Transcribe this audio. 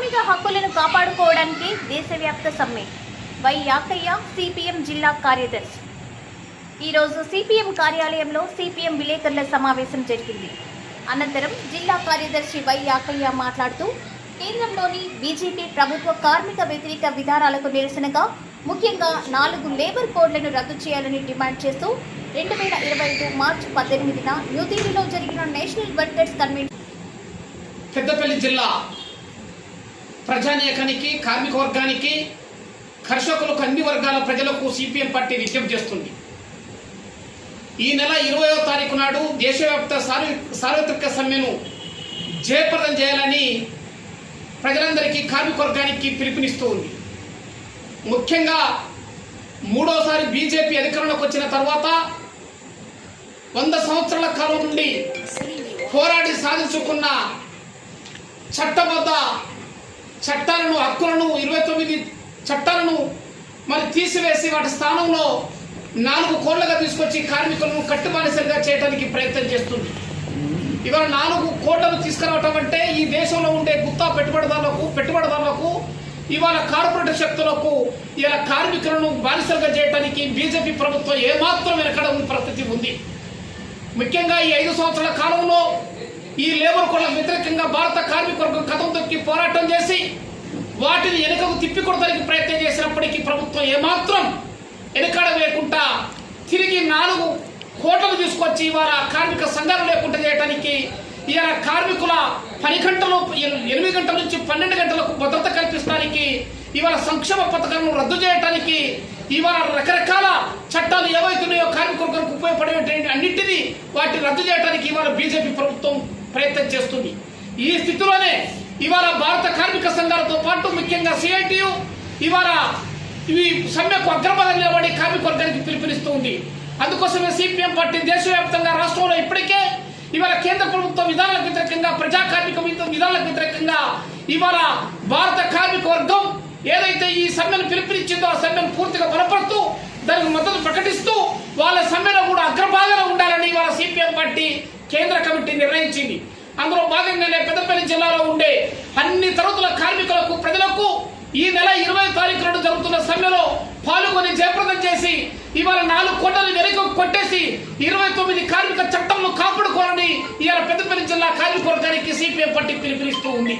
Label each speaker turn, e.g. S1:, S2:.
S1: కార్మిక హక్కులను కాపాడుకోవడానికి దేశవ్యాప్త సమ్మె. వై యాకయ్య సిపిఎం జిల్లా కార్యదర్శి. ఈరోజు సిపిఎం కార్యాలయంలో సిపిఎం విలేకరుల సమావేశం జరిగింది. అనంతరం జిల్లా కార్యదర్శి వై యాకయ్య మాట్లాడుతూ కేంద్రంలోని బీజేపీ ప్రభుత్వ కార్మిక వ్యతిరేక విధానాలకు నిరసనగా ముఖ్యంగా నాలుగు లేబర్ కోడ్లను రద్దు చేయాలని డిమాండ్ చేస్తూ రెండు వేల ఇరవై ఐదు మార్చి పద్దెనిమిదిన న్యూఢిల్లీలో జరిగిన నేషనల్ వర్కర్స్ కన్వెన్షన్
S2: పెద్దపల్లి జిల్లా ప్రజానీకానికి కార్మిక వర్గానికి కర్షకులకు అన్ని వర్గాల ప్రజలకు సిపిఎం పార్టీ విజ్ఞప్తి చేస్తుంది. ఈ నెల ఇరవయో తారీఖు నాడు దేశవ్యాప్త సార్వత్రిక సమ్మెను జయప్రదం చేయాలని ప్రజలందరికీ కార్మిక వర్గానికి పిలుపునిస్తూ ఉంది. ముఖ్యంగా మూడోసారి బీజేపీ అధికారంలోకి వచ్చిన తర్వాత వంద సంవత్సరాల కాలం నుండి పోరాడి సాధించుకున్న చట్టబద్ధ చట్టాలను హక్కులను ఇరవై తొమ్మిది చట్టాలను మరి తీసివేసి వాటి స్థానంలో నాలుగు కోట్లుగా తీసుకొచ్చి కార్మికులను కట్టుబానిసరిగా చేయడానికి ప్రయత్నం చేస్తుంది. ఇవాళ నాలుగు కోట్లను తీసుకురావటం అంటే ఈ దేశంలో ఉండే గుత్తా పెట్టుబడిదారులకు పెట్టుబడిదారులకు ఇవాళ కార్పొరేట్ శక్తులకు ఇలా కార్మికులను బానిసలుగా చేయడానికి బీజేపీ ప్రభుత్వం ఏమాత్రం వెనకడ ఉన్న పరిస్థితి ఉంది. ముఖ్యంగా ఈ ఐదు సంవత్సరాల కాలంలో ఈ లేబర్ కోడ్లకు వ్యతిరేకంగా భారత కార్మికులకు వర్గం కథం తొక్కి పోరాటం చేసి వాటిని వెనుకకు తిప్పికొడతానికి ప్రయత్నం చేసినప్పటికీ ప్రభుత్వం ఏమాత్రం వెనకాడ లేకుండా తిరిగి నాలుగు కోటలు తీసుకొచ్చి ఇవాళ కార్మిక సంఘాలు లేకుండా చేయడానికి ఇవాళ కార్మికుల పని గంటలు ఎనిమిది గంటల నుంచి పన్నెండు గంటలకు భద్రత కల్పించడానికి ఇవాళ సంక్షేమ పథకాలను రద్దు చేయడానికి ఇవాళ రకరకాల చట్టాలు ఏవైతున్నాయో కార్మిక వర్గానికి ఉపయోగపడే అన్నింటినీ వాటిని రద్దు చేయడానికి ఇవాళ బీజేపీ ప్రభుత్వం ప్రయత్నం చేస్తుంది. ఈ స్థితిలోనే ఇవాళ భారత కార్మిక సంఘాలతో పాటు ముఖ్యంగా సిఐటియు ఇవాళ ఇవి సమ్మెకు అగ్రపదం నిలబడి కార్మిక వర్గానికి పిలుపునిస్తూ ఉంది. అందుకోసమే సిపిఎం పార్టీ దేశవ్యాప్తంగా రాష్ట్రంలో ఇప్పటికే ఇవాళ కేంద్ర ప్రభుత్వ విధానాలకు వ్యతిరేకంగా ప్రజా కార్మిక విధానాలకు వ్యతిరేకంగా ఇవాళ భారత కార్మిక వర్గం ఏదైతే ఈ సమ్మెను పిలుపునిచ్చిందో ఆ సమ్మెను పూర్తిగా బలపడుతూ దానికి మద్దతు ప్రకటిస్తూ వాళ్ళ సమ్మెలో కూడా అగ్రభాగంలో ఉండాలని ఇవాళ సిపిఎం పార్టీ కేంద్ర కమిటీ నిర్ణయించింది. అందులో భాగంగానే పెద్దపల్లి జిల్లాలో ఉండే అన్ని తరగతుల కార్మికులకు ప్రజలకు ఈ నెల ఇరవై తారీఖు నాడు జరుగుతున్న సమ్మెలో పాల్గొని జయప్రదం చేసి ఇవాళ నాలుగు కోటలు వెనుక కొట్టేసి ఇరవై తొమ్మిది కార్మిక చట్టంలో కాపాడుకోవాలని ఇవాళ పెద్దపల్లి జిల్లా కార్మిక వర్గానికి సిపిఎం పార్టీ పిలుపునిస్తూ ఉంది.